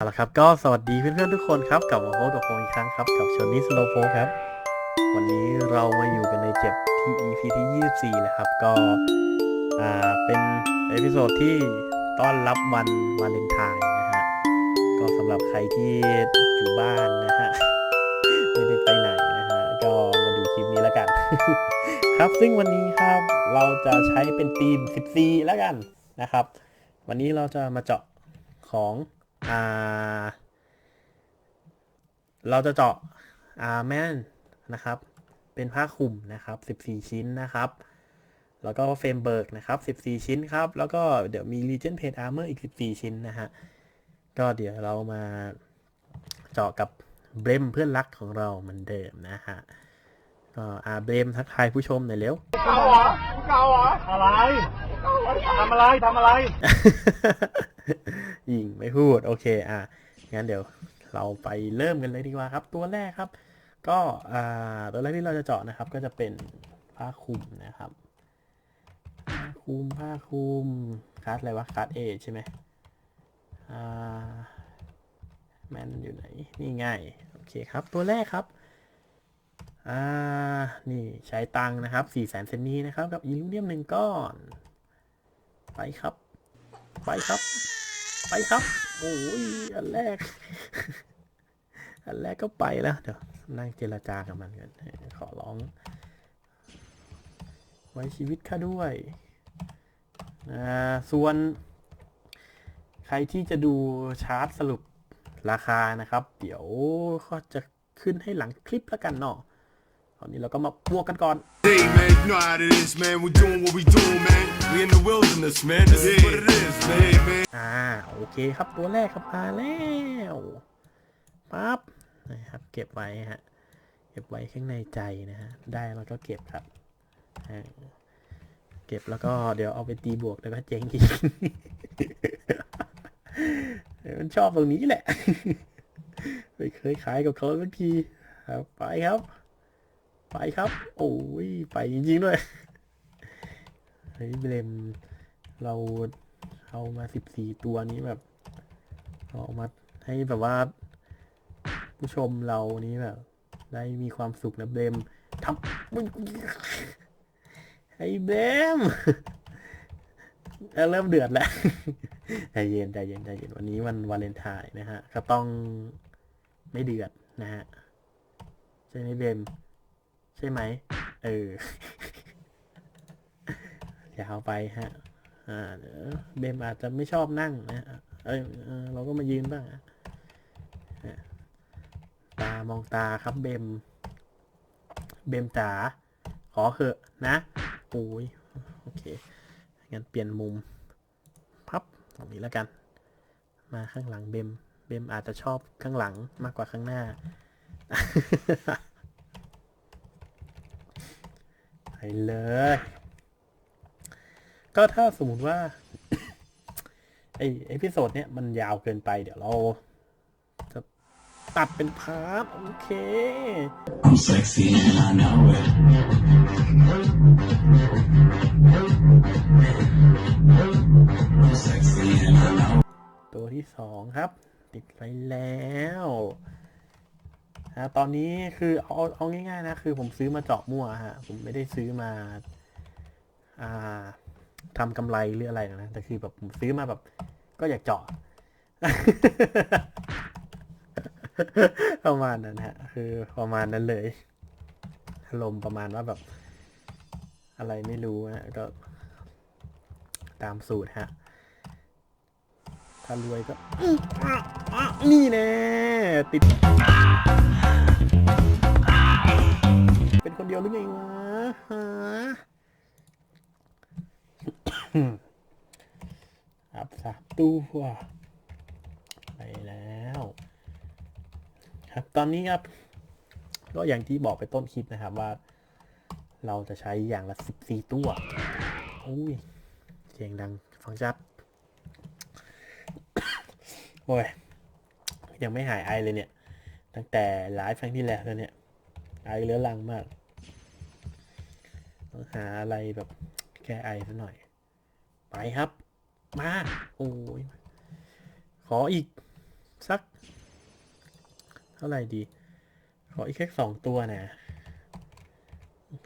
เอาละครับก็สวัสดีเพื่อนๆทุกคนครับกลับมาพบกับผมอีกครั้งครับ กับชนนิสโลโฟครับ วันนี้เรามาอยู่กันในเจ็บที่ EP ที่ 24 นะครับ ก็อ่าเป็นเอพิโซดที่ต้อนรับวันวาเลนไทน์นะฮะก็สำหรับใครที่อยู่บ้านนะฮะไม่ได้ไปไหนนะฮะก็มาดูคลิปนี้แล้วกัน ครับซึ่งวันนี้ครับเราจะใช้เป็นธีม 14 แล้วกันนะครับ วันนี้เราจะมาเจาะของ อ่า เราจะเจาะอาร์แมนนะครับ เป็นผ้าคลุมนะครับ 14 ชิ้นนะครับ แล้วก็เฟรมเบิร์กนะครับ 14 ชิ้นครับ แล้วก็เดี๋ยวมี Legion Paint Armor อีก 14 ชิ้นนะฮะ ก็เดี๋ยวเรามาเจาะกับเบรมเพื่อนรักของเราเหมือนเดิมนะฮะ ก็อาเบรมทักทายผู้ชมหน่อยเร็วเก่าเหรอเก่าเหรออะไรทำอะไรทำอะไรยิงไม่พูด โอเค อะงั้นเดี๋ยวเราไปเริ่มกันเลยดีกว่าครับ ตัวแรกครับ ก็อ่าตัวแรกที่เราจะเจาะนะครับ ก็จะเป็นผ้าคลุมนะครับผ้าคลุมผ้าคลุมคัสอะไรวะคัสเอใช่ไหมอ่าแมนอยู่ไหนนี่ไง่ายโอเคครับ ตัวแรกครับ อ่า นี่ใช้ตังนะครับ4 0 0 0 0เซนนี้นะครับ กับอิลูเนียมหนึ่งก้อน ไปครับ ไปครับ ไปครับ โอ้ย อันแรก อันแรกก็ไปแล้ว เดี๋ยวนั่งเจรจากับมันกันขอร้อง ไว้ชีวิตข้าด้วยอ่าส่วน ใครที่จะดูชาร์ตสรุปราคานะครับ เดี๋ยวก็จะขึ้นให้หลังคลิปแล้วกันเนาะ ตอนนี้เราก็มาบวกกันก่อน Hey man, you know how it is, man. We doing what we doing, man. We in the wilderness, man. This is what it is, man. Hey man. อ่าโอเคครับตัวแรกครับมาแล้วปั๊บนะครับเก็บไว้ฮะเก็บไว้ข้างในใจนะฮะได้แล้วก็เก็บครับอ่าเก็บแล้วก็เดี๋ยวเอาไปตีบวกแล้วก็เจ๊งอีกเดี๋ยวมันชอบตรงนี้แหละไม่เคยขายกับเขาสักทีครับไปครับ ไปครับ โอ้ย ไปจริงๆด้วยเฮ้ยเบลมเราเอามาสิบสี่ตัวนี้แบบเอามาให้แบบว่า ผู้ชมเรานี้แบบ ได้มีความสุขนะเบลมทำมึงไอ้เบลมเริ่มเดือดแล้วใจเย็นใจเย็นใจเย็นวันนี้วันวาเลนไทน์นะฮะ ก็ต้องไม่เดือดนะฮะใช่ไหมเบม ใช่ไหม เออ ยาวไปฮะ อ่าเบมอาจจะไม่ชอบนั่งนะเอ้ยเออเราก็มายืนบ้างอะตามองตาครับเบม เบมจ๋า ขอเหอะนะโอ้ยโอเค งั้นเปลี่ยนมุม พับตรงนี้แล้วกัน มาข้างหลังเบม เบมอาจจะชอบข้างหลังมากกว่าข้างหน้า ไป เลย ก็ถ้าสมมติว่า ไอเอพิโซดเนี้ยมันยาวเกินไปเดี๋ยวเรา จะตัดเป็นพาร์ทโอเค I'm sexy and I know it. I'm sexy and I know ตัวที่สองครับ ติดไปแล้วะตอนนี้คือเอาเอาง่ายๆนะคือผมซื้อมาเจาะมั่วฮะผมไม่ได้ซื้อมาอ่าทำกำไรหรืออะไรนะแต่คือแบบผมซื้อมาแบบ ก็อยากเจาะประมาณนั้นฮะ คือประมาณนั้นเลยอารมณ์ประมาณว่าแบบ อะไรไม่รู้ฮะก็ ตามสูตรฮะถ้ารวยก็ นี่แน่ติด เป็นคนเดียวหรือไงวะฮะอับสามตัวไปแล้วครับตอนนี้ครับ ก็อย่างที่บอกไปต้นคลิปนะครับว่า เราจะใช้อย่างละสิบสี่ตัวอุ้ยเสียงดังฟังชัดโอ้ย ยังไม่หายไอเลยเนี่ย ตั้งแต่ไลฟ์ครั้งที่แล้วแล้วเนี่ย ไอเรื้อรังมาก ต้องหาอะไรแบบแก้ไอซะหน่อย ไปครับ มา โอ้ย ขออีก สัก เท่าไหร่ดี ขออีกแค่สองตัวนะ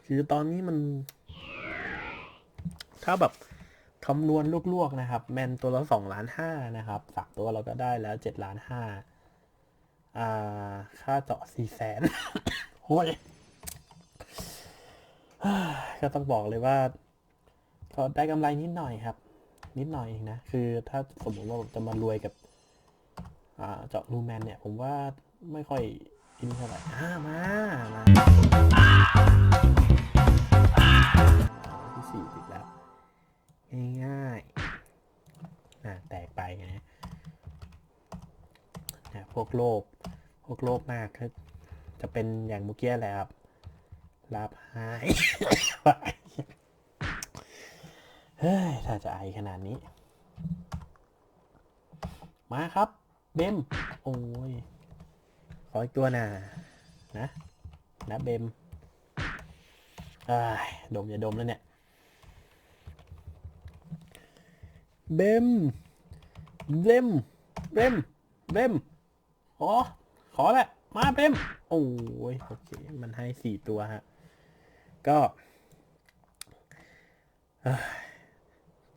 คือตอนนี้มัน ถ้าแบบคำนวณลวกๆนะครับ แมนตัวละสองล้านห้านะครับสามตัวเราก็ได้แล้วเจ็ดล้านห้า อ่า ค่าเจาะสี่แสนโอ้ยก็ต้องบอกเลยว่า ก็ได้กำไรนิดหน่อยครับ นิดหน่อยเองนะ คือถ้าสมมติว่าจะมารวยกับอ่าเจาะรูแมนเนี่ย ผมว่าไม่ค่อยอินเท่าไหร่อ่ามามาที่สี่ติดแล้ว ง่ายๆน่ะแตกไปไงนะพวกโลภ พวกโลภมากก็จะเป็นอย่างเมื่อกี้แหละครับลาบหายเฮ้ย ถ้าจะไอขนาดนี้ มาครับ เบม โอ้ย ขออีกตัวน่ะนะ นะเบมอ้ดมอย่าดมแล้วเนี่ย เบม เบม เบม เบม อ๋อ ขอแหละ มาเบมโอ้ยโอเค มันให้สี่ตัวฮะ ก็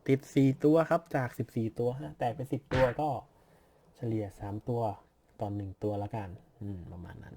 ติดสี่ตัวครับจากสิบสี่ตัวฮะ แต่เป็นสิบตัวก็เฉลี่ยสามตัวตอนหนึ่งตัวละกัน อืม ประมาณนั้น